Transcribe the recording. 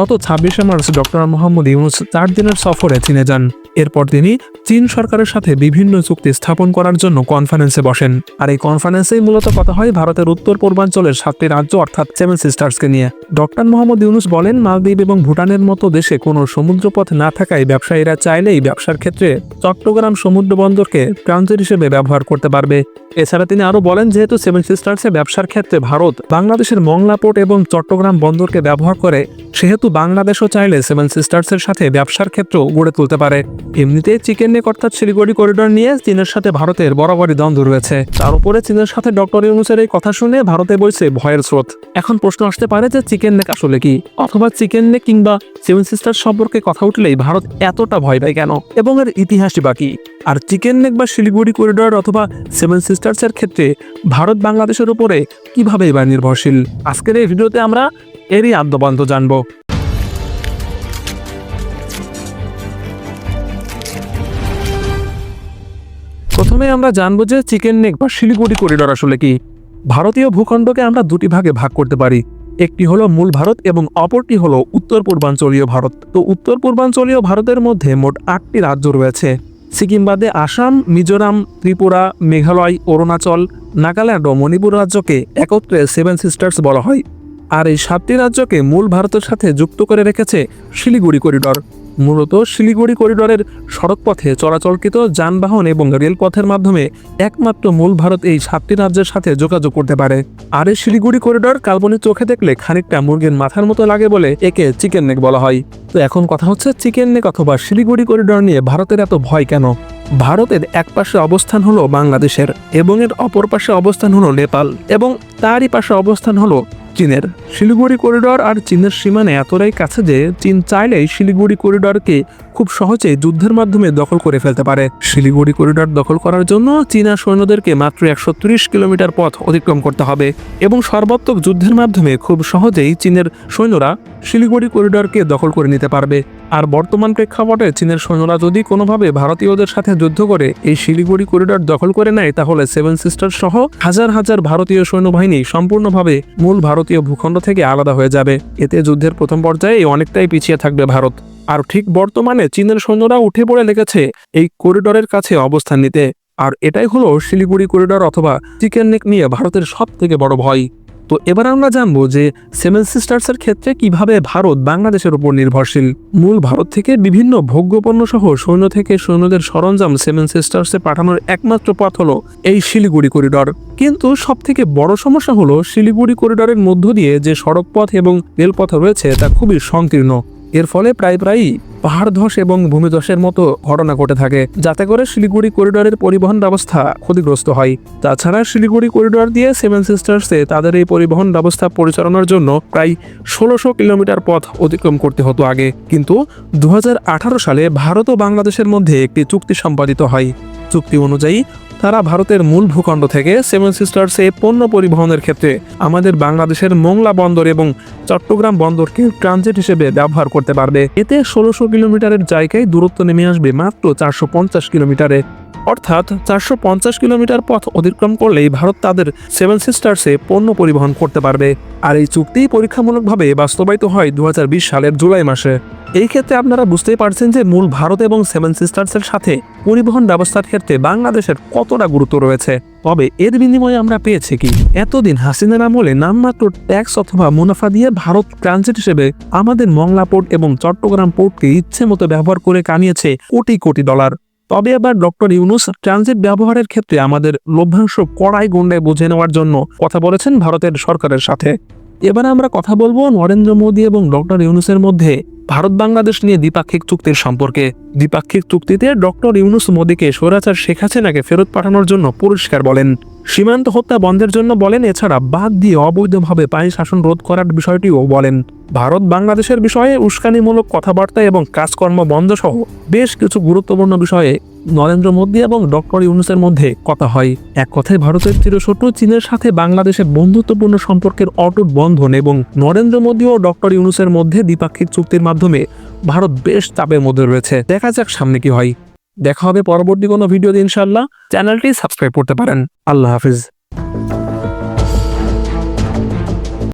গত ছাব্বিশে March doctor Mohammad Yunus চার দিনের সফরে চীনে যান। এরপর তিনি চীন সরকারের সাথে বিভিন্ন চুক্তি স্থাপন করার জন্য কনফারেন্সে বসেন। আর এই কনফারেন্সেই মূলত কথা হয় ভারতের উত্তর পূর্বাঞ্চলের সাতটি রাজ্য অর্থাৎ সেভেন সিস্টার্সকে নিয়ে। ডক্টর মোহাম্মদ ইউনুস বলেন, মালদ্বীপ এবং ভুটানের মতো দেশে কোনো সমুদ্রপথ না থাকায় ব্যবসায়ীরা চাইলেই ব্যবসার ক্ষেত্রে চট্টগ্রাম সমুদ্র বন্দরকে ট্রানজিট হিসেবে ব্যবহার করতে পারবে। এছাড়া তিনি আরও বলেন, যেহেতু সেভেন সিস্টার্সে ব্যবসার ক্ষেত্রে ভারত বাংলাদেশের মংলা পোর্ট এবং চট্টগ্রাম বন্দরকে ব্যবহার করে, সেহেতু বাংলাদেশও চাইলে সেভেন সিস্টার্সের সাথে ব্যবসার ক্ষেত্রেও গড়ে তুলতে পারে। এমনিতে চিকেন নেক অর্থাৎ শিলিগুড়ি করিডোর নিয়ে চীনের সাথে ভারতের বরাবরই দ্বন্দ্ব রয়েছে। তার উপরে চীনের সাথে ডক্টর ইউনুসের এই কথা শুনে ভারতে বইছে ভয়ের স্রোত। এখন প্রশ্ন আসতে পারে যে চিকেন নেক আসলে কি? অথবা চিকেন নেক কিংবা সেভেন সিস্টার সম্পর্কে কথা উঠলেই ভারত এতটা ভয় পায় কেন? এবং এর ইতিহাসই বাকি আর চিকেন নেক বা শিলিগুড়ি করিডোর অথবা সেভেন সিস্টার্সের ক্ষেত্রে ভারত বাংলাদেশের উপরে কীভাবে এবার নির্ভরশীল? আজকের এই ভিডিওতে আমরা এরই আদ্যবান্ত জানব। প্রথমে আমরা জানব যে চিকেন নেক বা শিলিগুড়ি করিডোর আসলে কি? ভারতীয় ভূখণ্ডকে আমরা দুটি ভাগে ভাগ করতে পারি। একটি হলো মূল ভারত এবং অপরটি হলো উত্তর পূর্বাঞ্চলীয় ভারত। তো উত্তর পূর্বাঞ্চলীয় ভারতের মধ্যে মোট আটটি রাজ্য রয়েছে। সিকিম বাদে আসাম, মিজোরাম, ত্রিপুরা, মেঘালয়, অরুণাচল, নাগাল্যান্ড ও মণিপুর রাজ্যকে একত্রে সেভেন সিস্টার্স বলা হয়। আর এই সাতটি রাজ্যকে মূল ভারতের সাথে যুক্ত করে রেখেছে শিলিগুড়ি করিডোর। মূলত শিলিগুড়ি করিডোরের সড়কপথে চলাচলকৃত যানবাহন এবং রেলপথের মাধ্যমে একমাত্র মূল ভারত এই সাতটি রাজ্যের সাথে যোগাযোগ করতে পারে। আর এই শিলিগুড়ি করিডোর কাল্পনিক চোখে দেখলে খানিকটা মুরগির মাথার মতো লাগে বলে একে চিকেন নেক বলা হয়। তো এখন কথা হচ্ছে চিকেন নেক অথবা শিলিগুড়ি করিডোর নিয়ে ভারতের এত ভয় কেন? ভারতের এক পাশে অবস্থান হলো বাংলাদেশের এবং এর অপর পাশে অবস্থান হলো নেপাল এবং তারই পাশে অবস্থান হলো চীনের শিলিগুড়ি করিডর আর চীনের সীমানে এতটাই কাছে যে চীন চাইলেই শিলিগুড়ি করিডরকে খুব সহজে যুদ্ধের মাধ্যমে দখল করে ফেলতে পারে। শিলিগুড়ি করিডর দখল করার জন্য চীনা সৈন্যদেরকে মাত্র একশো কিলোমিটার পথ অতিক্রম করতে হবে এবং সর্বাত্মক যুদ্ধের মাধ্যমে খুব সহজেই চীনের সৈন্যরা শিলিগুড়ি করিডরকে দখল করে নিতে পারবে। আর বর্তমান প্রেক্ষাপটে চীনের সৈন্যরা যদি কোনোভাবে ভারতীয়দের সাথে যুদ্ধ করে, এই শিলিগুড়ি করিডর দখল করে নেয়, তাহলে সেভেন সিস্টার সহ হাজার হাজার ভারতীয় সৈন্যবাহিনী সম্পূর্ণভাবে মূল ভারতীয় ভূখণ্ড থেকে আলাদা হয়ে যাবে। এতে যুদ্ধের প্রথম পর্যায়ে অনেকটাই পিছিয়ে থাকবে ভারত। আর ঠিক বর্তমানে চীনের সৈন্যরা উঠে পড়ে লেগেছে এই করিডরের কাছে অবস্থান নিতে। আর এটাই হলো শিলিগুড়ি করিডর অথবা চিকেন নেক নিয়ে ভারতের সব থেকে বড় ভয়। তো এবার আমরা জানব যে সেভেন সিস্টার্সের ক্ষেত্রে কীভাবে ভারত বাংলাদেশের উপর নির্ভরশীল। মূল ভারত থেকে বিভিন্ন ভোগ্যপণ্য সহ সৈন্য থেকে সৈন্যদের সরঞ্জাম সেভেন সিস্টার্সে পাঠানোর একমাত্র পথ হলো এই শিলিগুড়ি করিডর। কিন্তু সব থেকে বড় সমস্যা হলো শিলিগুড়ি করিডরের মধ্য দিয়ে যে সড়কপথ এবং রেলপথ রয়েছে তা খুবই সংকীর্ণ। এর ফলে প্রায় প্রায়ই পাহাড় ধস এবং ভূমিধসের মতো ঘটনা ঘটে থাকে, যাতে করে শিলিগুড়ি করিডোরের পরিবহন ব্যবস্থা ক্ষতিগ্রস্ত হয়। তাছাড়া শিলিগুড়ি করিডোর দিয়ে সেভেন সিস্টার্সে তাদের এই পরিবহন ব্যবস্থা পরিচালনার জন্য প্রায় ষোলোশো কিলোমিটার পথ অতিক্রম করতে হতো আগে। কিন্তু দু হাজার আঠারো সালে ভারত ও বাংলাদেশের মধ্যে একটি চুক্তি সম্পাদিত হয়। চুক্তি অনুযায়ী তারা ভারতের মূল ভূখণ্ড থেকে সেভেন সিস্টার্সে পণ্য পরিবহনের ক্ষেত্রে আমাদের বাংলাদেশের মোংলা বন্দর এবং চট্টগ্রাম বন্দরকে ট্রানজিট হিসেবে ব্যবহার করতে পারবে। এতে ষোলোশো কিলোমিটারের জায়গায় দূরত্ব নেমে আসবে মাত্র চারশো পঞ্চাশ কিলোমিটারে। অর্থাৎ চারশো পঞ্চাশ কিলোমিটার পথ অতিক্রম করলেই ভারত তাদের সেভেন সিস্টার্সে পণ্য পরিবহন করতে পারবে। আর এই চুক্তি পরীক্ষামূলকভাবে বাস্তবায়িত হয় দু হাজার বিশ সালের জুলাই মাসে। এই ক্ষেত্রে আপনারা বুঝতেই পারছেন যে মূল ভারত এবং সেভেন সিস্টার্সের সাথে পরিবহন ব্যবস্থার ক্ষেত্রে বাংলাদেশের কতটা গুরুত্ব রয়েছে। তবে এর বিনিময়ে আমরা পেয়েছি কি? এতদিন হাসিনার আমলে নামমাত্র ট্যাক্স অথবা মুনাফা দিয়ে ভারত ট্রানজিট হিসেবে আমাদের মংলা পোর্ট এবং চট্টগ্রাম পোর্টকে ইচ্ছে মতো ব্যবহার করে কামিয়েছে কোটি কোটি ডলার। তবে এবার ডক্টর ইউনুস ট্রানজিট ব্যবহারের ক্ষেত্রে আমাদের লভ্যাংশ কড়াই গুন্ডায় বুঝে নেওয়ার জন্য কথা বলেছেন ভারতের সরকারের সাথে। এবার আমরা কথা বলব নরেন্দ্র মোদী এবং ডক্টর ইউনুসের মধ্যে ভারত বাংলাদেশ নিয়ে দ্বিপাক্ষিক চুক্তির সম্পর্কে। দ্বিপাক্ষিক চুক্তিতে ডক্টর ইউনুস মোদীকে স্বৈরাচার শেখ হাসিনাকে ফেরত পাঠানোর জন্য পুরস্কার বলেন। সীমান্ত হত্যা বন্ধের জন্য বলেন, এছাড়া বাদ দিয়ে অবৈধভাবে পানি শাসন রোধ করার বিষয়টিও বলেন। ভারত বাংলাদেশের বিষয়ে উস্কানিমূলক কথাবার্তা এবং কাজকর্ম বন্ধ সহ বেশ কিছু গুরুত্বপূর্ণ বিষয়ে নরেন্দ্র মোদী এবং ডক্টর ইউনুসের মধ্যে কথা হয়। এক কথায় ভারতের চিরশত্রু চীনের সাথে বাংলাদেশের বন্ধুত্বপূর্ণ সম্পর্কের অটুট বন্ধন এবং নরেন্দ্র মোদী ও ডক্টর ইউনুসের মধ্যে দ্বিপাক্ষিক চুক্তির মাধ্যমে ভারত বেশ চাপের মধ্যে রয়েছে। দেখা যাক সামনে কি হয়। দেখা হবে পরবর্তী কোনো ভিডিও ইনশাল্লাহ চ্যানেলটি সাবস্ক্রাইব করতে পারেন। আল্লাহ হাফিজ।